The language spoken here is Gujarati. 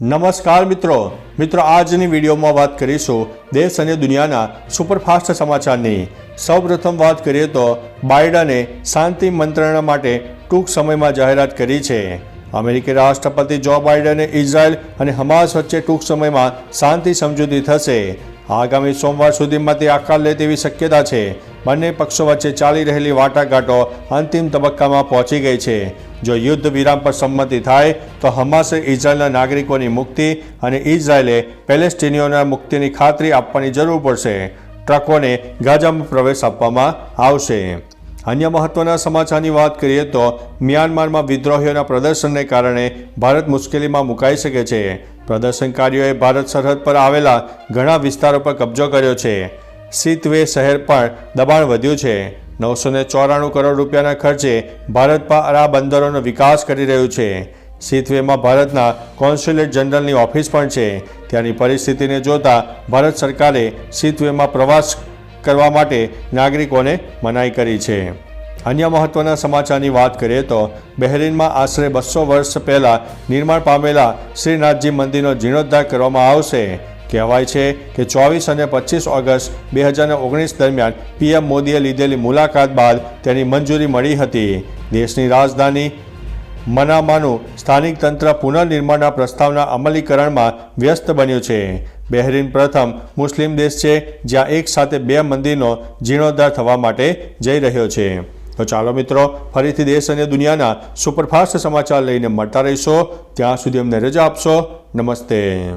નમસ્કાર મિત્રો. મિત્રો, આજની વિડીયોમાં વાત કરીશું દેશ અને દુનિયાના સુપરફાસ્ટ સમાચારની. સૌપ્રથમ વાત કરીએ તો બાઇડને શાંતિ મંત્રણા માટે ટૂંક સમયમાં જાહેરાત કરી છે. અમેરિકી રાષ્ટ્રપતિ જો બાઇડને ઇઝરાયલ અને હમાસ વચ્ચે ટૂંક સમયમાં શાંતિ સમજૂતી થશે. આગામી સોમવાર સુધીમાં તે આકાર લે તેવી શક્યતા છે. બંને પક્ષો વચ્ચે ચાલી રહેલી વાટાઘાટો અંતિમ તબક્કામાં પહોંચી ગઈ છે. જો યુદ્ધ વિરામ પર સંમતિ થાય, તો હમાસે ઇઝરાયેલના નાગરિકોની મુક્તિ અને ઇઝરાયેલે પેલેસ્ટીનીઓના મુક્તિની ખાતરી આપવાની જરૂર પડશે. ટ્રકોને ગાઝામાં પ્રવેશ આપવામાં આવશે. અન્ય મહત્વના સમાચારની વાત કરીએ તો મ્યાનમારમાં વિદ્રોહીઓના પ્રદર્શનને કારણે ભારત મુશ્કેલીમાં મુકાઈ શકે છે. પ્રદર્શનકારીઓએ ભારત સરહદ પર આવેલા ઘણા વિસ્તારો પર કબજો કર્યો છે. સીતવે શહેર પર દબાણ વધ્યું છે. નવસો ને ચોરાણું કરોડ રૂપિયાના ખર્ચે ભારત પર બંદરોનો વિકાસ કરી રહ્યું છે. સીથવેમાં ભારતના કોન્સ્યુલેટ જનરલની ઓફિસ પણ છે. ત્યાંની પરિસ્થિતિને જોતા ભારત સરકારે સીથવેમાં પ્રવાસ કરવા માટે નાગરિકોને મનાઈ કરી છે. અન્ય મહત્વના સમાચારની વાત કરીએ તો બહેરીનમાં આશરે બસો વર્ષ પહેલાં નિર્માણ પામેલા શ્રીનાથજી મંદિરનો જીર્ણોદ્ધાર કરવામાં આવશે. કહેવાય છે કે ચોવીસ અને પચીસ ઓગસ્ટ બે હજાર ઓગણીસ દરમિયાન પીએમ મોદીએ લીધેલી મુલાકાત બાદ તેની મંજૂરી મળી હતી. દેશની રાજધાની મનામાનું સ્થાનિક તંત્ર પુનર્નિર્માણના પ્રસ્તાવના અમલીકરણમાં વ્યસ્ત બન્યું છે. બહેરીન પ્રથમ મુસ્લિમ દેશ છે, જ્યાં એક સાથે બે મંદિરનો જીર્ણોદ્ધાર થવા માટે જઈ રહ્યો છે. તો ચાલો મિત્રો, ફરીથી દેશ અને દુનિયાના સુપરફાસ્ટ સમાચાર લઈને મળતા રહીશો. ત્યાં સુધી અમને રજા આપશો. નમસ્તે.